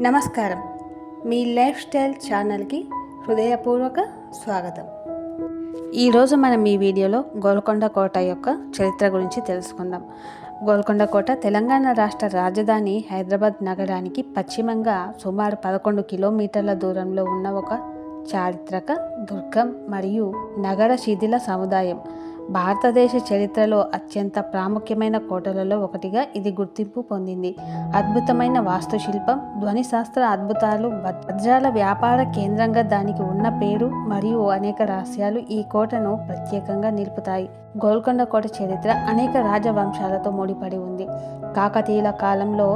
నమస్కారం. మీ life style ఛానల్కి హృదయపూర్వక స్వాగతం. ఈరోజు మనం ఈ వీడియోలో గోల్కొండ కోట యొక్క చరిత్ర గురించి తెలుసుకుందాం. గోల్కొండ కోట తెలంగాణ రాష్ట్ర రాజధాని హైదరాబాద్ నగరానికి పశ్చిమంగా సుమారు పదకొండు కిలోమీటర్ల దూరంలో ఉన్న ఒక చారిత్రక దుర్గం మరియు నగర శిథిల సముదాయం. భారతదేశ చరిత్రలో అత్యంత ప్రాముఖ్యమైన కోటలలో ఒకటిగా ఇది గుర్తింపు పొందింది. అద్భుతమైన వాస్తుశిల్పం ధ్వనిశాస్త్ర అద్భుతాలు వజ్రాల వ్యాపార కేంద్రంగా దానికి ఉన్న పేరు మరియు అనేక రహస్యాలు ఈ కోటను ప్రత్యేకంగా నిలుపుతాయి. గోల్కొండ కోట చరిత్ర అనేక రాజవంశాలతో ముడిపడి ఉంది. కాకతీయుల కాలంలో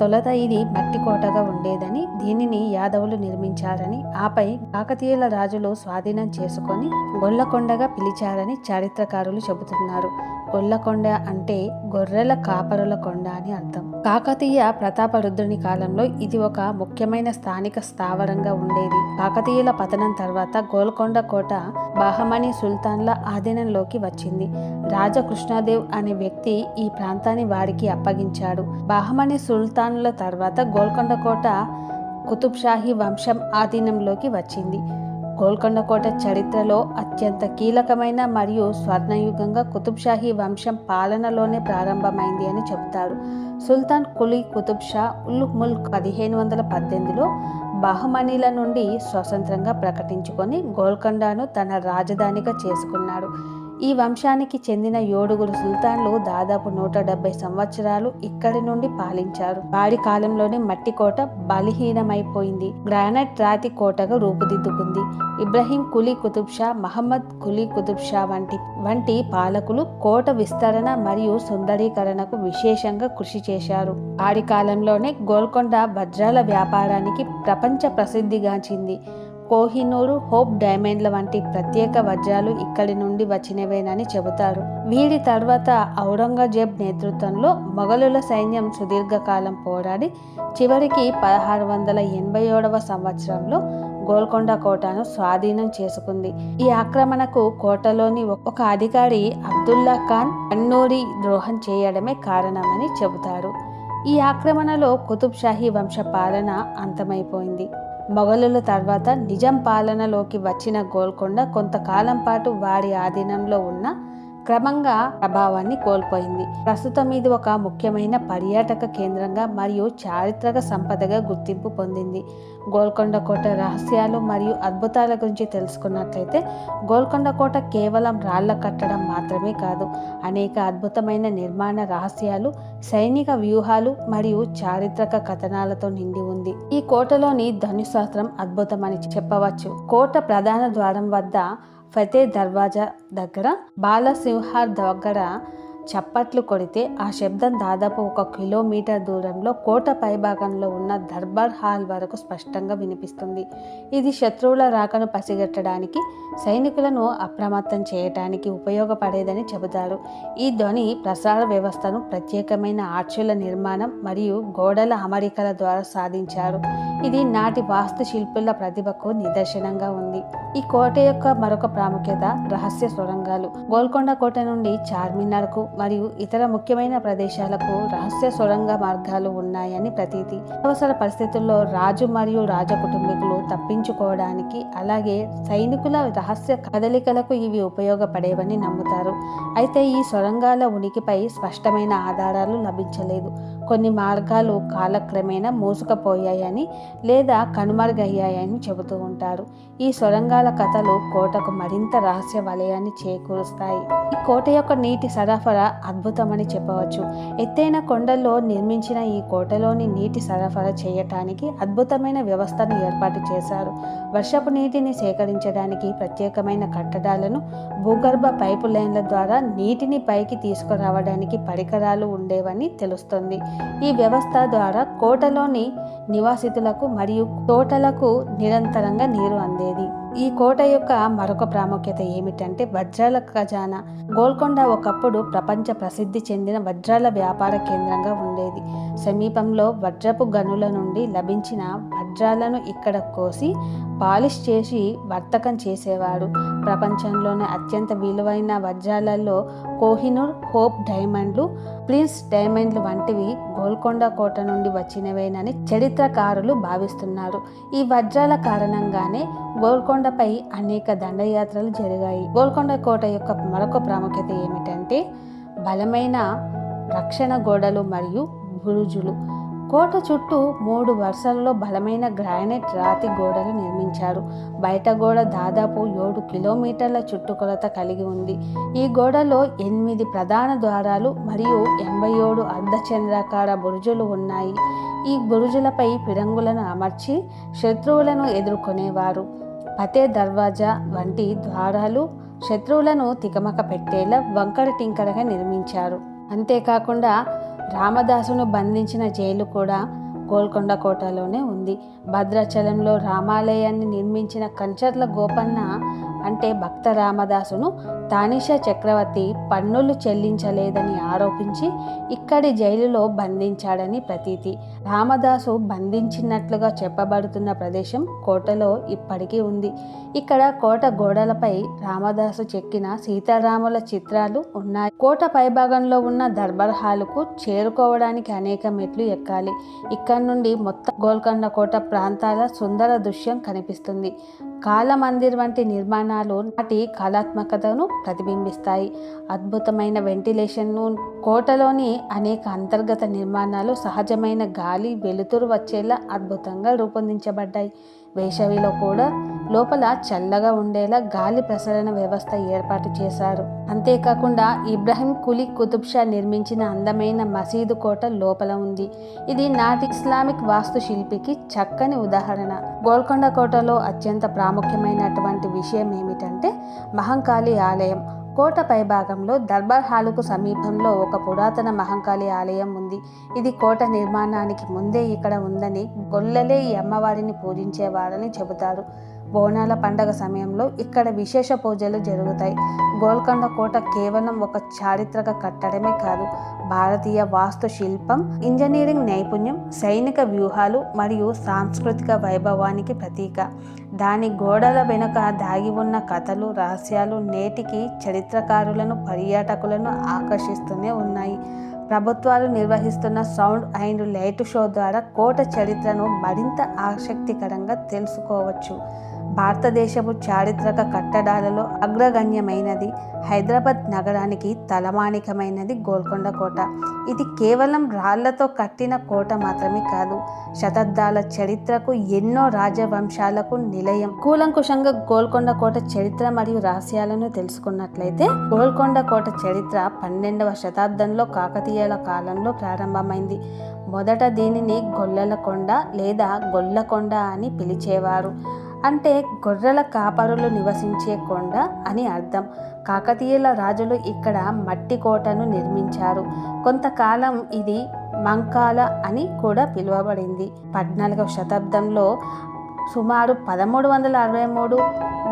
తొలత ఇది మట్టి కోటగా ఉండేదని దీనిని యాదవులు నిర్మించారని ఆపై కాకతీయుల రాజులు స్వాధీనం చేసుకొని గొల్లకొండగా పిలిచారని చారిత్రకారులు చెబుతున్నారు. గొల్లకొండ అంటే గొర్రెల కాపరుల కొండ అని అర్థం. కాకతీయ ప్రతాపరుద్రుని కాలంలో ఇది ఒక ముఖ్యమైన స్థానిక స్థావరంగా ఉండేది. కాకతీయుల పతనం తర్వాత గోల్కొండ కోట బాహమణి సుల్తాన్ల ఆధీనంలోకి వచ్చింది. రాజా కృష్ణదేవ్ అనే వ్యక్తి ఈ ప్రాంతాన్ని వారికి అప్పగించాడు. బాహమణి సుల్తాన్ల తర్వాత గోల్కొండ కోట కుతుబ్ షాహీ వంశం ఆధీనంలోకి వచ్చింది. గోల్కొండ కోట చరిత్రలో అత్యంత కీలకమైన మరియు స్వర్ణయుగంగా కుతుబ్షాహీ వంశం పాలనలోనే ప్రారంభమైంది అని చెబుతారు. సుల్తాన్ కులీ కుతుబ్ షా ఉల్ ముల్క్ పదిహేను వందల పద్దెనిమిదిలో బహమనీల నుండి స్వతంత్రంగా ప్రకటించుకొని గోల్కొండను తన రాజధానిగా చేసుకున్నాడు. ఈ వంశానికి చెందిన ఏడుగురు సుల్తాన్లు దాదాపు నూట డెబ్బై సంవత్సరాలు ఇక్కడి నుండి పాలించారు. వారి కాలంలోనే మట్టి కోట బలహీనమైపోయింది. గ్రానైట్ రాతి కోటగా రూపుదిద్దుకుంది. ఇబ్రహీం కులీ కుతుబ్ షా మహమ్మద్ కులీ కుతుబ్ షా వంటి వంటి పాలకులు కోట విస్తరణ మరియు సుందరీకరణకు విశేషంగా కృషి చేశారు. వారి కాలంలోనే గోల్కొండ వజ్రాల వ్యాపారానికి ప్రపంచ ప్రసిద్ధిగాంచింది. కోహినూరు హోప్ డైమండ్ల వంటి ప్రత్యేక వజ్రాలు ఇక్కడి నుండి వచ్చినవేనని చెబుతారు. వీరి తర్వాత ఔరంగజేబ్ నేతృత్వంలో మొఘలుల సైన్యం సుదీర్ఘకాలం పోరాడి చివరికి పదహారు వందల ఎనభై ఏడవ సంవత్సరంలో గోల్కొండ కోటను స్వాధీనం చేసుకుంది. ఈ ఆక్రమణకు కోటలోని ఒక అధికారి అబ్దుల్లా ఖాన్ అన్నూరి ద్రోహం చేయడమే కారణమని చెబుతారు. ఈ ఆక్రమణలో కుతుబ్ షాహీ వంశ పాలన అంతమైపోయింది. మొఘలుల తర్వాత నిజాం పాలనలోకి వచ్చిన గోల్కొండ కొంతకాలం పాటు వారి ఆధీనంలో ఉన్న క్రమంగా ప్రభావాన్ని కోల్పోయింది. ప్రస్తుతం ఇది ఒక ముఖ్యమైన పర్యాటక కేంద్రంగా మరియు చారిత్రక సంపదగా గుర్తింపు పొందింది. గోల్కొండ కోట రహస్యాలు మరియు అద్భుతాల గురించి తెలుసుకున్నట్లయితే గోల్కొండ కోట కేవలం రాళ్ళ కట్టడం మాత్రమే కాదు అనేక అద్భుతమైన నిర్మాణ రహస్యాలు సైనిక వ్యూహాలు మరియు చారిత్రక కథనాలతో నిండి ఉంది. ఈ కోటలోని ధనుశాస్త్రం అద్భుతమని చెప్పవచ్చు. కోట ప్రధాన ద్వారం వద్ద ఫతే దర్వాజా దగ్గర బాలసింహార్ దగ్గర చప్పట్లు కొడితే ఆ శబ్దం దాదాపు ఒక కిలోమీటర్ దూరంలో కోట పైభాగంలో ఉన్న దర్బార్ హాల్ వరకు స్పష్టంగా వినిపిస్తుంది. ఇది శత్రువుల రాకను పసిగట్టడానికి సైనికులను అప్రమత్తం చేయటానికి ఉపయోగపడేదని చెబుతారు. ఈ ధ్వని ప్రసార వ్యవస్థను ప్రత్యేకమైన ఆర్చుల నిర్మాణం మరియు గోడల అమరికల ద్వారా సాధించారు. ఇది నాటి వాస్తుశిల్పుల ప్రతిభకు నిదర్శనంగా ఉంది. ఈ కోట యొక్క మరొక ప్రాముఖ్యత రహస్య సొరంగాలు. గోల్కొండ కోట నుండి చార్మినార్కు మరియు ఇతర ముఖ్యమైన ప్రదేశాలకు రహస్య సొరంగ మార్గాలు ఉన్నాయని ప్రతీతి. అవసర పరిస్థితుల్లో రాజు మరియు రాజ కుటుంబీకులు తప్పించుకోవడానికి అలాగే సైనికుల రహస్య కదలికలకు ఇవి ఉపయోగపడేవని నమ్ముతారు. అయితే ఈ సొరంగాల ఉనికిపై స్పష్టమైన ఆధారాలు లభించలేదు. కొన్ని మార్గాలు కాలక్రమేణా మూసుకుపోయాయని లేదా కనుమరుగయ్యాయని చెబుతూ ఉంటారు. ఈ సొరంగాల కథలు కోటకు మరింత రహస్య వలయాన్ని చేకూరుస్తాయి. ఈ కోట యొక్క నీటి సరఫరా అద్భుతమని చెప్పవచ్చు. ఎత్తైన కొండల్లో నిర్మించిన ఈ కోటలోని నీటి సరఫరా చేయటానికి అద్భుతమైన వ్యవస్థను ఏర్పాటు చేశారు. వర్షపు నీటిని సేకరించడానికి ప్రత్యేకమైన కట్టడాలను భూగర్భ పైపు లైన్ల ద్వారా నీటిని పైకి తీసుకురావడానికి పరికరాలు ఉండేవని తెలుస్తుంది. ఈ వ్యవస్థ ద్వారా కోటలోని నివాసితులకు మరియు తోటలకు నిరంతరంగా నీరు అందేది. ఈ కోట యొక్క మరొక ప్రాముఖ్యత ఏమిటంటే వజ్రాల ఖజానా. గోల్కొండ ఒకప్పుడు ప్రపంచ ప్రసిద్ధి చెందిన వజ్రాల వ్యాపార కేంద్రంగా ఉండేది. సమీపంలో వజ్రపు గనుల నుండి లభించిన వజ్రాలను ఇక్కడ కోసి పాలిష్ చేసి వర్తకం చేసేవారు. ప్రపంచంలోనే అత్యంత విలువైన వజ్రాలలో కోహినూర్ హోప్ డైమండ్లు ప్రిన్స్ డైమండ్లు వంటివి గోల్కొండ కోట నుండి వచ్చినవేనని చరిత్రకారులు భావిస్తున్నారు. ఈ వజ్రాల కారణంగానే గోల్కొండపై అనేక దండయాత్రలు జరిగాయి. గోల్కొండ కోట యొక్క మరొక ప్రాముఖ్యత ఏమిటంటే బలమైన రక్షణ గోడలు మరియు బురుజులు. కోట చుట్టూ మూడు వరుసలలో బలమైన గ్రానైట్ రాతి గోడలు నిర్మించారు. బయట గోడ దాదాపు ఏడు కిలోమీటర్ల చుట్టుకొలత కలిగి ఉంది. ఈ గోడలో ఎనిమిది ప్రధాన ద్వారాలు మరియు ఎనభై ఏడు అర్ధచంద్రాకార బురుజులు ఉన్నాయి. ఈ బురుజులపై పిరంగులను అమర్చి శత్రువులను ఎదుర్కొనేవారు. పతే దర్వాజా వంటి ద్వారాలు శత్రువులను తికమక పెట్టేలా వంకర టింకరగా నిర్మించారు. అంతేకాకుండా రామదాసును బంధించిన జైలు కూడా గోల్కొండ కోటలోనే ఉంది. భద్రాచలంలో రామాలయాన్ని నిర్మించిన కంచర్ల గోపన్న అంటే భక్త రామదాసును తానిష చక్రవర్తి పన్నులు చెల్లించలేదని ఆరోపించి ఇక్కడి జైలులో బంధించాడని ప్రతీతి. రామదాసు బంధించినట్లుగా చెప్పబడుతున్న ప్రదేశం కోటలో ఇప్పటికీ ఉంది. ఇక్కడ కోట గోడలపై రామదాసు చెక్కిన సీతారాముల చిత్రాలు ఉన్నాయి. కోట పైభాగంలో ఉన్న దర్బార్ హాలుకు చేరుకోవడానికి అనేక మెట్లు ఎక్కాలి. ఇక్కడ నుండి మొత్తం గోల్కొండ కోట ప్రాంతాల సుందర దృశ్యం కనిపిస్తుంది. కాలమందిర్ వంటి నిర్మాణాలు నాటి కళాత్మకతను ప్రతిబింబిస్తాయి. అద్భుతమైన వెంటిలేషన్ను కోటలోని అనేక అంతర్గత నిర్మాణాలు సహజమైన గాలి వెలుతురు వచ్చేలా అద్భుతంగా రూపొందించబడ్డాయి. వేసవిలో కూడా లోపల చల్లగా ఉండేలా గాలి ప్రసరణ వ్యవస్థ ఏర్పాటు చేశారు. అంతేకాకుండా ఇబ్రాహిం కులీ కుతుబ్ షా నిర్మించిన అందమైన మసీదు కోట లోపల ఉంది. ఇది నాటి ఇస్లామిక్ వాస్తు శిల్పికి చక్కని ఉదాహరణ. గోల్కొండ కోటలో అత్యంత ప్రాముఖ్యమైనటువంటి విషయం ఏమిటంటే మహంకాళి ఆలయం. కోట పైభాగంలో దర్బార్ హాలుకు సమీపంలో ఒక పురాతన మహంకాళి ఆలయం ఉంది. ఇది కోట నిర్మాణానికి ముందే ఇక్కడ ఉందని గొల్లలే ఈ అమ్మవారిని పూజించేవారని చెబుతారు. బోనాల పండగ సమయంలో ఇక్కడ విశేష పూజలు జరుగుతాయి. గోల్కొండ కోట కేవలం ఒక చారిత్రక కట్టడమే కాదు భారతీయ వాస్తుశిల్పం ఇంజనీరింగ్ నైపుణ్యం సైనిక వ్యూహాలు మరియు సాంస్కృతిక వైభవానికి ప్రతీక. దాని గోడల వెనుక దాగి ఉన్న కథలు రహస్యాలు నేటికి చరిత్రకారులను పర్యాటకులను ఆకర్షిస్తూనే ఉన్నాయి. ప్రభుత్వాలు నిర్వహిస్తున్న సౌండ్ అండ్ లైట్ షో ద్వారా కోట చరిత్రను మరింత ఆసక్తికరంగా తెలుసుకోవచ్చు. భారతదేశపు చారిత్రక కట్టడాలలో అగ్రగణ్యమైనది హైదరాబాద్ నగరానికి తలమానికమైనది గోల్కొండ కోట. ఇది కేవలం రాళ్ళతో కట్టిన కోట మాత్రమే కాదు శతాబ్దాల చరిత్రకు ఎన్నో రాజవంశాలకు నిలయం. కూలంకుషంగా గోల్కొండ కోట చరిత్ర మరియు రహస్యాలను తెలుసుకున్నట్లయితే గోల్కొండ కోట చరిత్ర పన్నెండవ శతాబ్దంలో కాకతీయుల కాలంలో ప్రారంభమైంది. మొదట దీనిని గొల్లలకొండ లేదా గొల్లకొండ అని పిలిచేవారు. అంటే గొర్రెల కాపరులు నివసించే కొండ అని అర్థం. కాకతీయుల రాజులు ఇక్కడ మట్టి కోటను నిర్మించారు. కొంతకాలం ఇది మంకాల అని కూడా పిలువబడింది. పద్నాలుగవ శతాబ్దంలో సుమారు పదమూడు వందల అరవై మూడు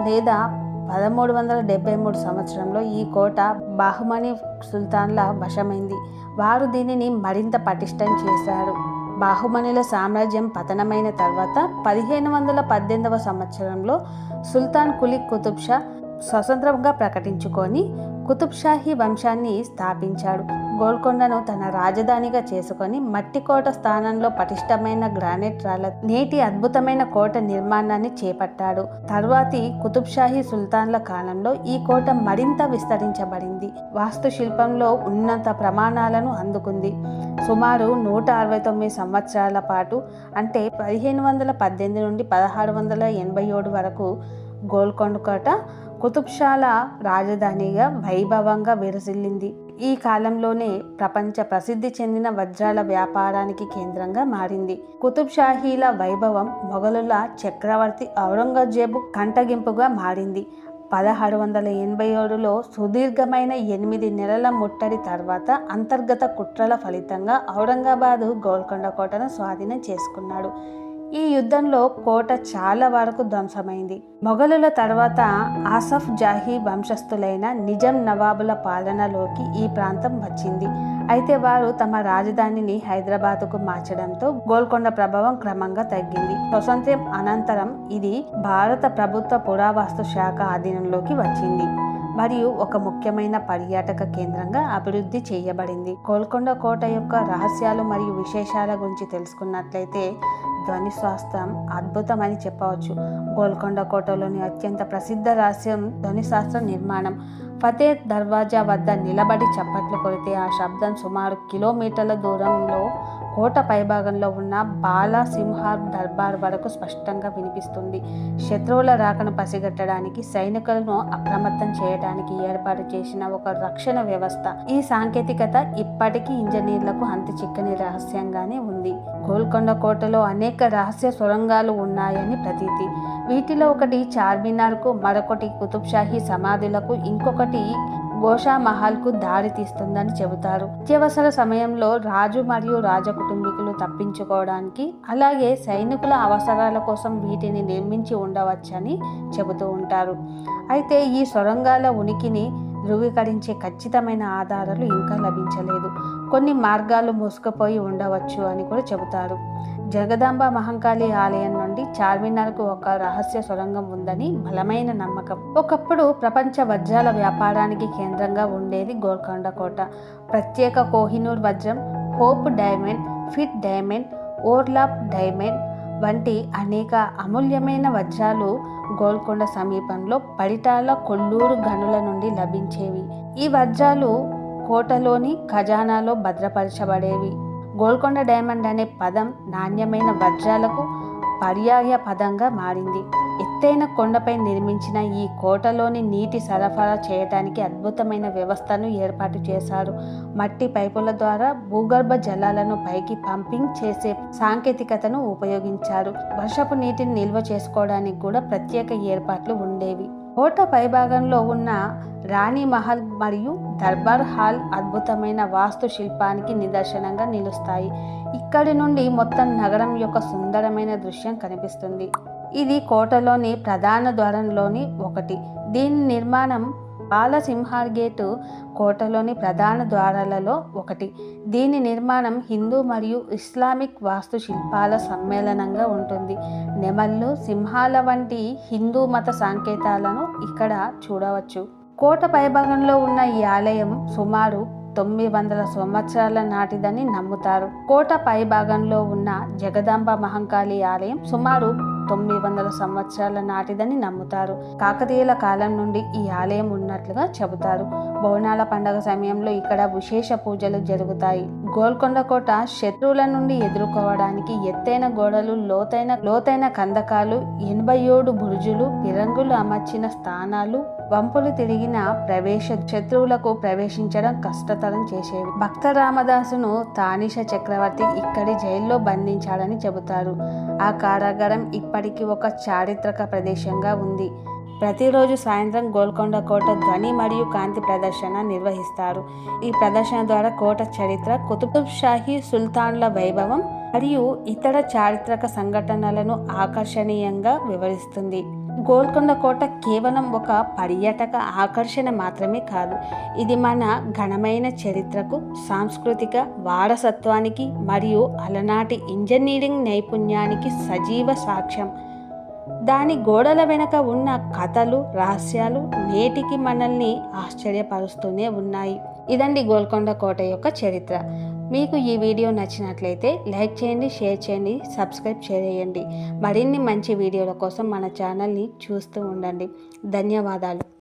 లేదా పదమూడు వందల డెబ్బై మూడు సంవత్సరంలో ఈ కోట బాహుమని సుల్తాన్ల వశమైంది. వారు దీనిని మరింత పటిష్టం చేశారు. బాహుమనుల సామ్రాజ్యం పతనమైన తర్వాత పదిహేను వందల పద్దెనిమిదవ సంవత్సరంలో సుల్తాన్ కులీ కుతుబ్ షా స్వతంత్రంగా ప్రకటించుకొని కుతుబ్ షాహీ వంశాన్ని స్థాపించాడు. గోల్కొండను తన రాజధానిగా చేసుకొని మట్టి కోట స్థానంలో పటిష్టమైన గ్రానైట్ రాళ్ళ నేటి అద్భుతమైన కోట నిర్మాణాన్ని చేపట్టాడు. తర్వాతి కుతుబ్ షాహీ సుల్తాన్ల కాలంలో ఈ కోట మరింత విస్తరించబడింది. వాస్తుశిల్పంలో ఉన్నత ప్రమాణాలను అందుకుంది. సుమారు నూట అరవై తొమ్మిది సంవత్సరాల పాటు అంటే పదిహేను వందల పద్దెనిమిది నుండి పదహారు వందల ఎనభై ఏడు వరకు గోల్కొండ కోట కుతుబ్షాల రాజధానిగా వైభవంగా విరసిల్లింది. ఈ కాలంలోనే ప్రపంచ ప్రసిద్ధి చెందిన వజ్రాల వ్యాపారానికి కేంద్రంగా మారింది. కుతుబ్ షాహీల వైభవం మొఘలుల చక్రవర్తి ఔరంగజేబు కంటగింపుగా మారింది. పదహారు వందల ఎనభై ఏడులో సుదీర్ఘమైన ఎనిమిది నెలల ముట్టడి తర్వాత అంతర్గత కుట్రల ఫలితంగా ఔరంగాబాదు గోల్కొండ కోటను స్వాధీనం చేసుకున్నాడు. ఈ యుద్ధంలో కోట చాలా వరకు ధ్వంసమైంది. మొఘలుల తర్వాత ఆసఫ్ జాహీ వంశస్థులైన నిజాం నవాబుల పాలనలోకి ఈ ప్రాంతం వచ్చింది. అయితే వారు తమ రాజధానిని హైదరాబాద్కు మార్చడంతో గోల్కొండ ప్రభావం క్రమంగా తగ్గింది. స్వతంత్రం అనంతరం ఇది భారత ప్రభుత్వ పురావస్తు శాఖ ఆధీనంలోకి వచ్చింది. మరియు ఒక ముఖ్యమైన పర్యాటక కేంద్రంగా అభివృద్ధి చేయబడింది. గోల్కొండ కోట యొక్క రహస్యాలు మరియు విశేషాల గురించి తెలుసుకున్నట్లయితే ధ్వని శాస్త్రం అద్భుతమని చెప్పవచ్చు. గోల్కొండ కోటలోని అత్యంత ప్రసిద్ధ రహస్యం ధ్వని శాస్త్ర నిర్మాణం. ఫతే దర్వాజా వద్ద నిలబడి చప్పట్లు కొడితే ఆ శబ్దం సుమారు కిలోమీటర్ల దూరంలో కోట పైభాగంలో ఉన్న బాలా సింహార్ దర్బార్ వరకు స్పష్టంగా వినిపిస్తుంది. శత్రువుల రాకను పసిగట్టడానికి సైనికులను అప్రమత్తం చేయడానికి ఏర్పాటు చేసిన ఒక రక్షణ వ్యవస్థ. ఈ సాంకేతికత ఇప్పటికీ ఇంజనీర్లకు అంత చిక్కని రహస్యంగానే ఉంది. గోల్కొండ కోటలో అనేక రహస్య సొరంగాలు ఉన్నాయని ప్రతీతి. వీటిలో ఒకటి చార్మినార్కు మరొకటి కుతుబ్షాహీ సమాధులకు ఇంకొకటి గోషా మహల్కు దారి తీస్తుందని చెబుతారు. అత్యవసర సమయంలో రాజు మరియు రాజ కుటుంబీకులు తప్పించుకోవడానికి అలాగే సైనికుల అవసరాల కోసం వీటిని నిర్మించి ఉండవచ్చని చెబుతూ ఉంటారు. అయితే ఈ సొరంగాల ఉనికిని ధృవీకరించే ఖచ్చితమైన ఆధారాలు ఇంకా లభించలేదు. కొన్ని మార్గాలు మూసుకుపోయి ఉండవచ్చు అని కూడా చెబుతారు. జగదాంబ మహంకాళి ఆలయం నుండి చార్మినార్కు ఒక రహస్య సొరంగం ఉందని బలమైన నమ్మకం. ఒకప్పుడు ప్రపంచ వజ్రాల వ్యాపారానికి కేంద్రంగా ఉండేది గోల్కొండ కోట ప్రత్యేక కోహినూర్ వజ్రం Hope diamond Pitt diamond Orlov diamond వంటి అనేక అమూల్యమైన వజ్రాలు గోల్కొండ సమీపంలో పడిటాల కొల్లూరు గనుల నుండి లభించేవి. ఈ వజ్రాలు కోటలోని ఖజానాలో భద్రపరచబడేవి. గోల్కొండ డైమండ్ అనే పదం నాణ్యమైన వజ్రాలకు పర్యాయ పదంగా మారింది. ఎత్తైన కొండపై నిర్మించిన ఈ కోటలోని నీటి సరఫరా చేయడానికి అద్భుతమైన వ్యవస్థను ఏర్పాటు చేశారు. మట్టి పైపుల ద్వారా భూగర్భ జలాలను పైకి పంపింగ్ చేసే సాంకేతికతను ఉపయోగించారు. వర్షపు నీటిని నిల్వ చేసుకోవడానికి కూడా ప్రత్యేక ఏర్పాట్లు ఉండేవి. కోట పైభాగంలో ఉన్న రాణి మహల్ మరియు దర్బార్ హాల్ అద్భుతమైన వాస్తు శిల్పానికి నిదర్శనంగా నిలుస్తాయి. ఇక్కడి నుండి మొత్తం నగరం యొక్క సుందరమైన దృశ్యం కనిపిస్తుంది. ఇది కోటలోని ప్రధాన ద్వారంలోని ఒకటి. దీని నిర్మాణం బాలసింహార్ గేటు కోటలోని ప్రధాన ద్వారాలలో ఒకటి. దీని నిర్మాణం హిందూ మరియు ఇస్లామిక్ వాస్తుశిల్పాల సమ్మేళనంగా ఉంటుంది. నెమళ్ళు సింహాల వంటి హిందూ మత సంకేతాలను ఇక్కడ చూడవచ్చు. కోట పైభాగంలో ఉన్న ఈ ఆలయం సుమారు తొమ్మిది వందల సంవత్సరాల నాటిదని నమ్ముతారు. కోట పైభాగంలో ఉన్న జగదాంబ మహంకాళి ఆలయం సుమారు తొమ్మిది వందల సంవత్సరాల నాటిదని నమ్ముతారు. కాకతీయుల కాలం నుండి ఈ ఆలయం ఉన్నట్లుగా చెబుతారు. బోనాల పండగ సమయంలో ఇక్కడ విశేష పూజలు జరుగుతాయి. గోల్కొండ కోట శత్రువుల నుండి ఎదుర్కోవడానికి ఎత్తైన గోడలు లోతైన లోతైన కందకాలు ఎనభై ఏడు బురుజులు పిరంగులు అమర్చిన స్థానాలు వంపులు తిరిగిన ప్రవేశ శత్రువులకు ప్రవేశించడం కష్టతరం చేసేవి. భక్త రామదాసును తానిష చక్రవర్తి ఇక్కడి జైల్లో బంధించాడని చెబుతారు. ఆ కారాగారం ఇప్పటికీ ఒక చారిత్రక ప్రదేశంగా ఉంది. ప్రతిరోజు సాయంత్రం గోల్కొండ కోట ధ్వని మరియు కాంతి ప్రదర్శన నిర్వహిస్తారు. ఈ ప్రదర్శన ద్వారా కోట చరిత్ర కుతుబ్ షాహీ సుల్తాన్ల వైభవం మరియు ఇతర చారిత్రక సంఘటనలను ఆకర్షణీయంగా వివరిస్తుంది. గోల్కొండ కోట కేవలం ఒక పర్యాటక ఆకర్షణ మాత్రమే కాదు ఇది మన ఘనమైన చరిత్రకు సాంస్కృతిక వారసత్వానికి మరియు అలనాటి ఇంజనీరింగ్ నైపుణ్యానికి సజీవ సాక్ష్యం. దాని గోడల వెనక ఉన్న కథలు రహస్యాలు నేటికి మనల్ని ఆశ్చర్యపరుస్తూనే ఉన్నాయి. ఇదండి గోల్కొండ కోట యొక్క చరిత్ర. మీకు ఈ వీడియో నచ్చినట్లయితే లైక్ చేయండి షేర్ చేయండి సబ్స్క్రైబ్ చేయండి. మరిన్ని మంచి వీడియోల కోసం మన ఛానల్ని చూస్తూ ఉండండి. ధన్యవాదాలు.